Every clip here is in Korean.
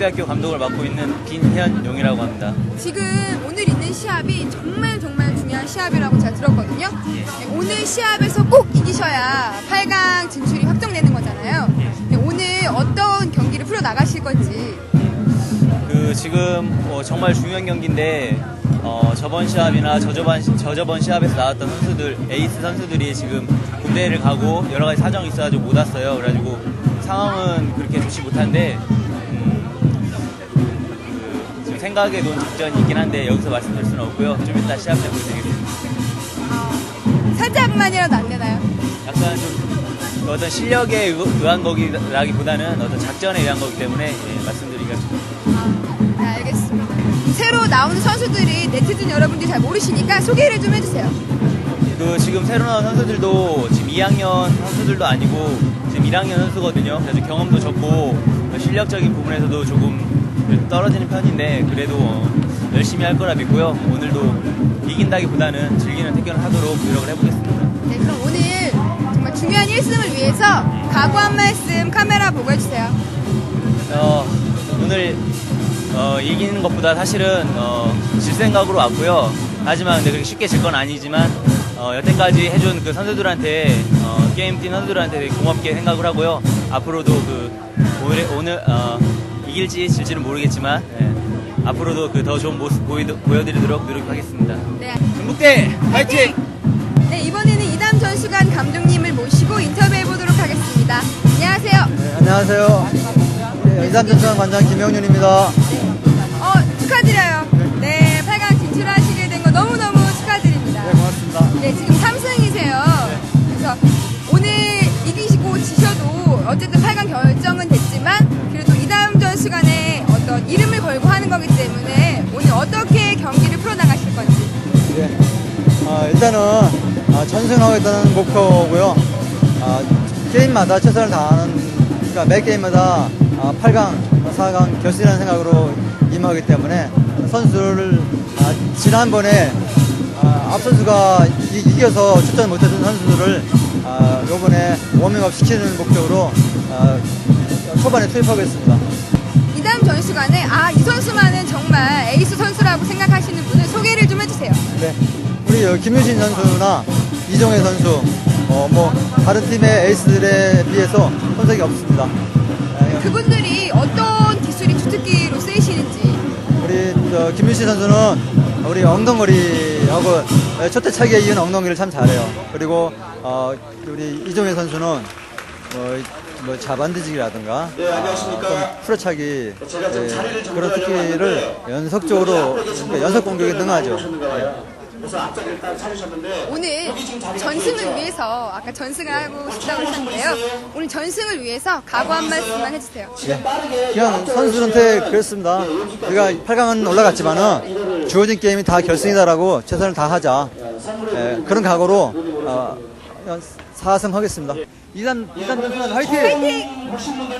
전북대학교 감독을 맡고 있는 김현용이라고 합니다. 지금 오늘 있는 시합이 정말 정말 중요한 시합이라고 제가 들었거든요. 예. 네, 오늘 시합에서 꼭 이기셔야 8강 진출이 확정되는 거잖아요. 예. 네, 오늘 어떤 경기를 풀어 나가실 건지. 그 지금 어, 정말 중요한 경기인데 어, 저번 시합이나 저저번 저저번 시합에서 나왔던 선수들 에이스 선수들이 지금 군대를 가고 여러 가지 사정이 있어가지고 못 왔어요. 그래가지고 상황은 그렇게 좋지 못한데 생각해 놓은 작전이 있긴 한데 여기서 말씀드릴 수는 없고요. 좀 이따 시합 때 보여드리겠습니다. 살짝만이라도 안 되나요? 약간 좀 어떤 실력에 의- 의한 거기라기보다는 어떤 작전에 의한 거기 때문에 예, 말씀드리기가 좀 네, 알겠습니다. 새로 나오는 선수들이 네티즌 여러분들이 잘 모르시니까 소개를 좀 해주세요. 그 지금 새로 나온 선수들도 지금 2학년 선수들도 아니고 지금 1학년 선수거든요. 그래서 경험도 적고 실력적인 부분에서도 조금 떨어지는 편인데 그래도 어, 열심히 할 거라 믿고요. 오늘도 이긴다기보다는 즐기는 태견을 하도록 노력을 해보겠습니다. 네, 그럼 오늘 정말 중요한 1승을 위해서 각오 한 말씀 카메라 보고 해주세요. 어, 오늘 어, 이기는 것보다 사실은 어, 질 생각으로 왔고요. 하지만 근데 그렇게 쉽게 질 건 아니지만 어, 여태까지 해준 그 선수들한테 어, 게임 팀 선수들한테 되게 고맙게 생각을 하고요. 앞으로도 그 오늘, 오늘 어, 이길지 질지는 모르겠지만 예, 앞으로도 그 더 좋은 모습 보이, 보여드리도록 노력하겠습니다. 네. 전북대 화이팅! 네, 이번에는 이담 전 수관 감독님을 모시고 인터뷰해 보도록 하겠습니다. 안녕하세요. 네, 안녕하세요. 네, 이삼전선 관장 김영윤입니다. 어, 축하드려요. 네, 8강 진출하시게 된 거 너무너무 일단은 아, 전승하겠다는 목표고요. 아, 게임마다 최선을 다하는, 그러니까 매 게임마다 아, 8강, 4강 결승이라는 생각으로 임하기 때문에 선수를 아, 지난번에 아, 앞 선수가 이, 이겨서 출전 못했던 선수들을 아, 요번에 워밍업 시키는 목적으로 아, 초반에 투입하겠습니다. 이다음 전수간에 아, 이 선수만은 정말 에이스 선수라고 생각하시는 분을 소개를 좀 해주세요. 네. 우리 어, 김유신 선수나 이종혜 선수, 어, 뭐, 다른 팀의 에이스들에 비해서 손색이 없습니다. 에, 그분들이 어떤 기술이 주특기로 쓰이시는지. 우리 저, 김유신 선수는 우리 엉덩거리하고 에, 첫대차기에 이은 엉덩이를 참 잘해요. 그리고 어, 우리 이종혜 선수는 뭐, 뭐 자반디지기라든가 네, 안녕하십니까. 아, 좀 풀어차기 제가 좀 예, 자리를 좀 그런 특기를 연속적으로 그러니까 연속 공격에 능하죠. 그래서 앞자리 일단 차리셨는데 오늘 여기 지금 자리가 전승을? 위해서 아까 전승을 하고 싶다고 하셨는데요. 오늘 전승을 위해서 각오 한 말씀만 해주세요. 예. 그냥 선수한테 그랬습니다. 우리가 8강은 올라갔지만은 주어진 게임이 다 결승이다라고 최선을 다하자. 예, 그런 각오로 어, 4승 하겠습니다. 이단 이단 선수는 화이팅! 화이팅! 전북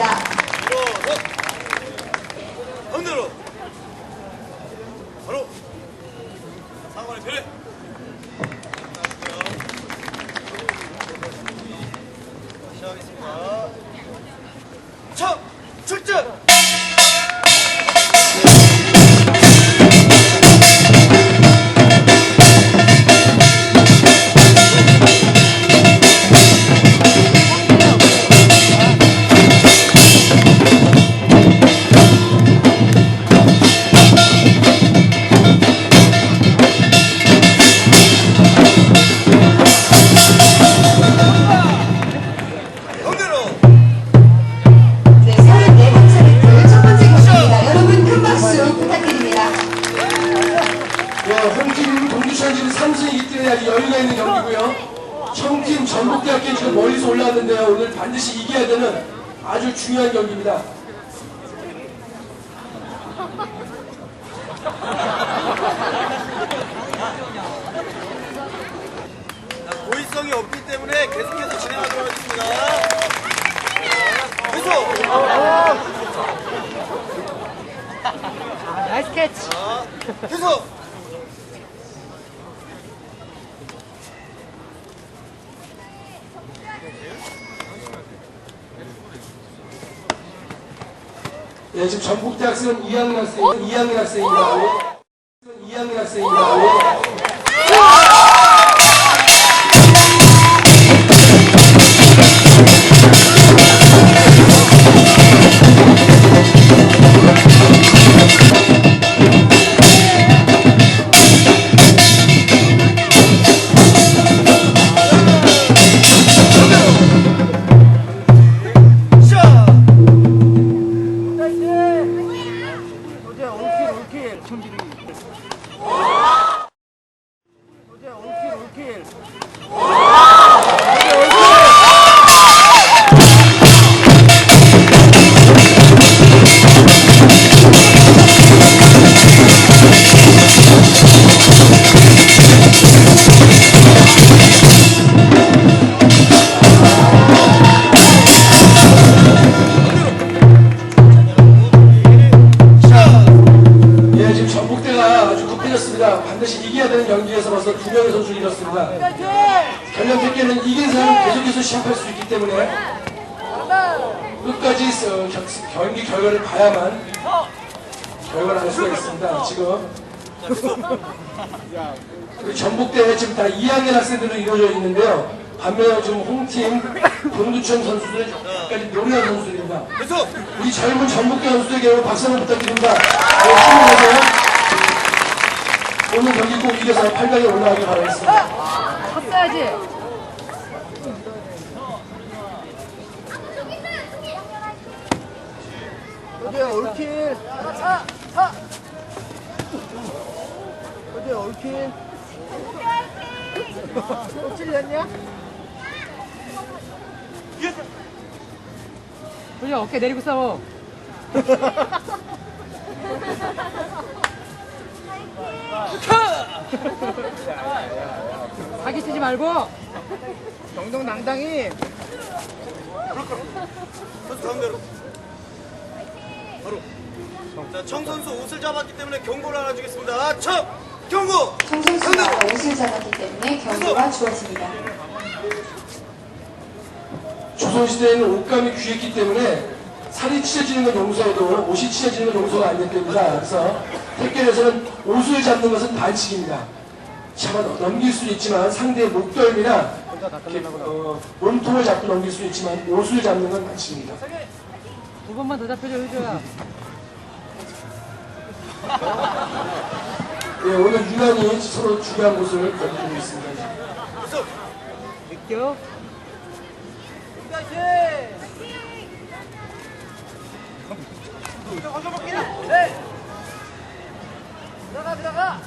하겠습니다. 중요한 경기입니다. 고의성이 없기 때문에 계속해서 진행하도록 하겠습니다. 계속! 나이스 캐치. 계속! 네, 지금 전북대학생은 2학년 학생입니다. 2학년 학생입니다. 봐야만 결과를 알 수가 있습니다. 지금 우리 전북대회 지금 다 2학년 학생들로 이루어져 있는데요. 반면에 지금 홈팀 동두천 선수들 까지 노래한 선수들입니다. 계속! 우리 젊은 전북대 선수에게 여러분 박수 한번 부탁드립니다. 네, 힘내세요. 오늘 경기 꼭 이겨서 8강에 올라가길 바라겠습니다. 쳤어야지. 어제 올킬. 차, 차. 어제 올킬. 또 찔렸냐? 그냥 어깨 내리고 싸워. 사기 치지 말고 정정당당히 가운데로. 바로. 자, 청 선수 옷을 잡았기 때문에 경고를 하나 주겠습니다. 청! 경고! 청 선수가 옷을 잡았기 때문에 경고가 주어집니다. 조선시대에는 옷감이 귀했기 때문에 살이 찢어지는 건 용서해도 옷이 찢어지는 건 용서가 안 됩니다. 그래서 택견에서는 옷을 잡는 것은 반칙입니다. 잡아 넘길 수는 있지만 상대의 목덜미나 이렇게, 어, 몸통을 잡고 넘길 수는 있지만 옷을 잡는 건 반칙입니다. 두 번만 더 잡혀줘 효조야 예, 오늘 유난히 서로 중요한 곳을 건드리고 있습니다. 느껴? 들어가 들어가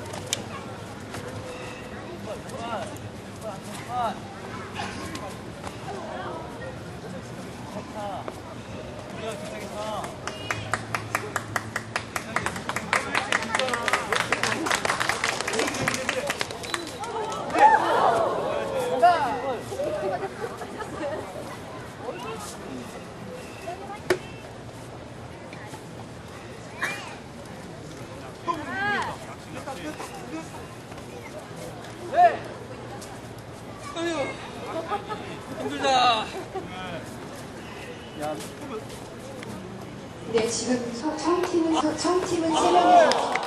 힘들다. 야, 네, 지금 서- 청팀은 세 명의 선수.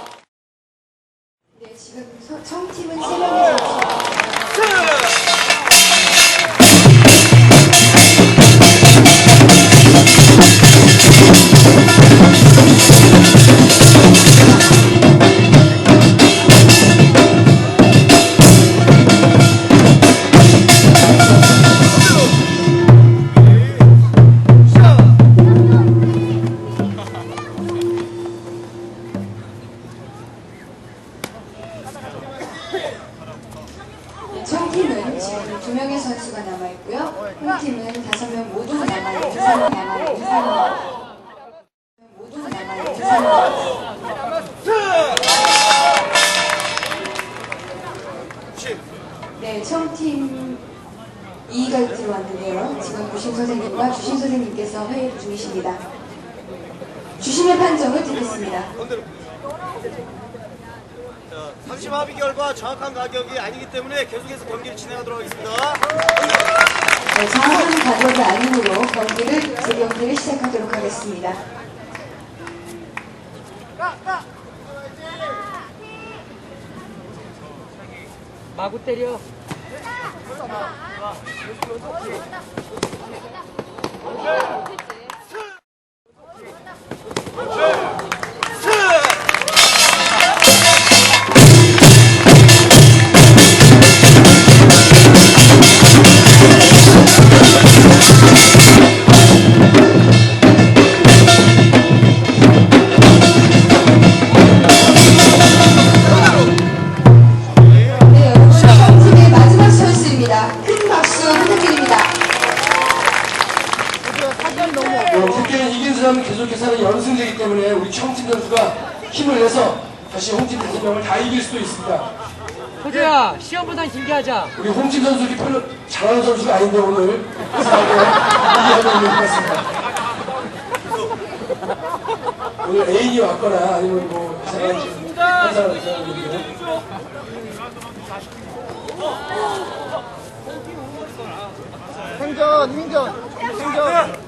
선생님께서 회의 중이십니다. 주심의 판정을 듣겠습니다. 자, 상심 합의 결과 정확한 가격이 아니기 때문에 계속해서 경기를 진행하도록 하겠습니다. 네, 정확한 가격이 아니므로 경기를 재경기를 시작하도록 하겠습니다. 마구 때려. 네, 다시 홈팀 다섯 명을 다 이길 수도 있습니다. 호주야, 시험보단 길게 하자. 우리 홈팀 선수들이 별로 잘하는 선수가 아닌데 오늘 있는 것 같습니다. 오늘 애인이 왔거나 아니면 뭐 이상한 지금 사람 이상한 행전, 행전, 행전.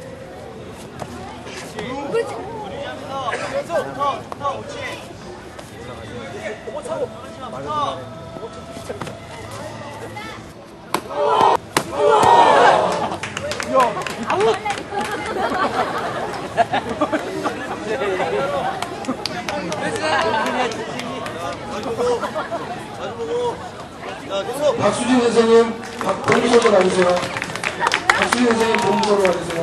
고. 자, 계속. 박수진 선생님 박- 본부서로 와주세요. 박수진 선생님 본부서로 와주세요.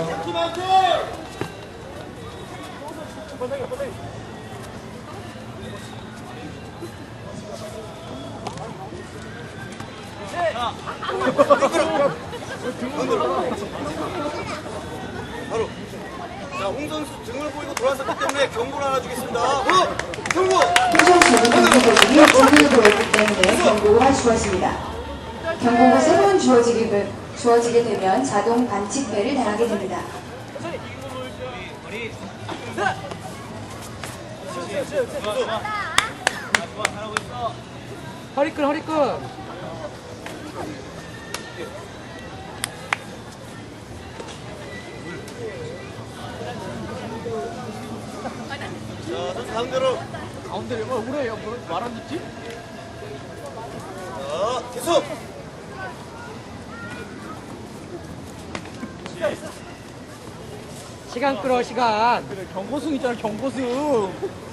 바로. 자, 홍 선수 등을 보이고 돌아섰기 때문에 경고를 하나 주겠습니다. 어, 경고! 홈 선수는 경고권이 오른을 보였기 때문에 경고를 할 수가 있습니다. 경고가 세 번 주어지게, 주어지게 되면 자동 반칙배를 당하게 됩니다. 허리끈, 허리끈. 자, 선수 가운데로. 가운데 왜 그래? 말안 듣지? 자, 계속! 시간 끌어, 시간. 경고승 있잖아 경고승.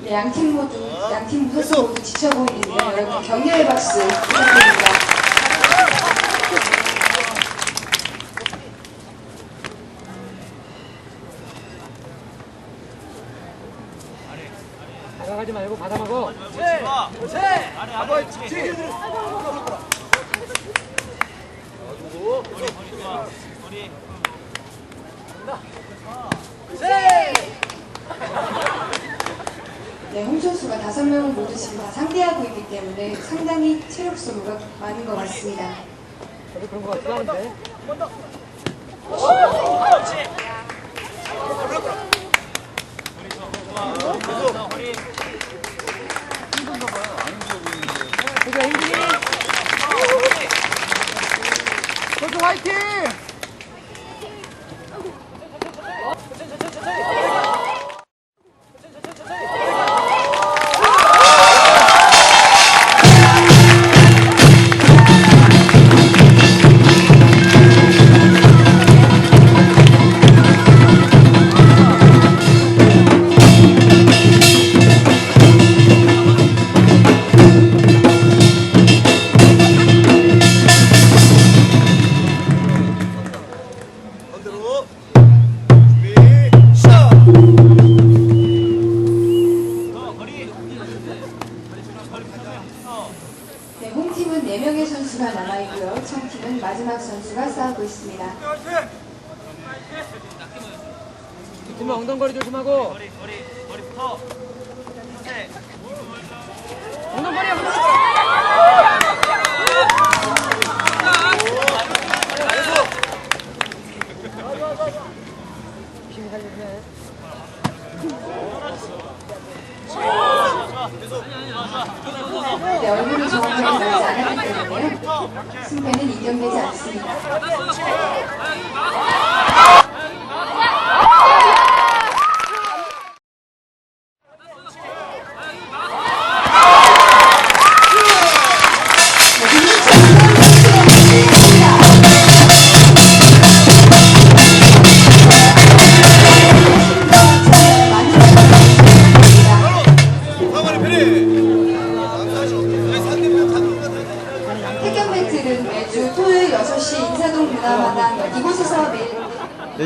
네, 양팀 모두, 양팀 선수 모두 지쳐 보이는데 여러분 격려의 박수 부탁드립니다. 나가지 말고 받아 먹어. 네, 홍 선수가 다섯 명을 모두 지금 다 상대하고 있기 때문에 상당히 체력 소모가 많은 것 같습니다. 저도 그런 거 같긴 한데. 화이팅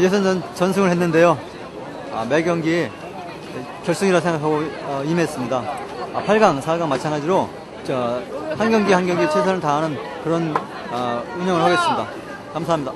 예선 전 전승을 했는데요. 아, 매 경기 결승이라 생각하고 어, 임했습니다. 아, 8강, 4강 마찬가지로 저, 한 경기 한 경기 최선을 다하는 그런 어, 운영을 하겠습니다. 감사합니다.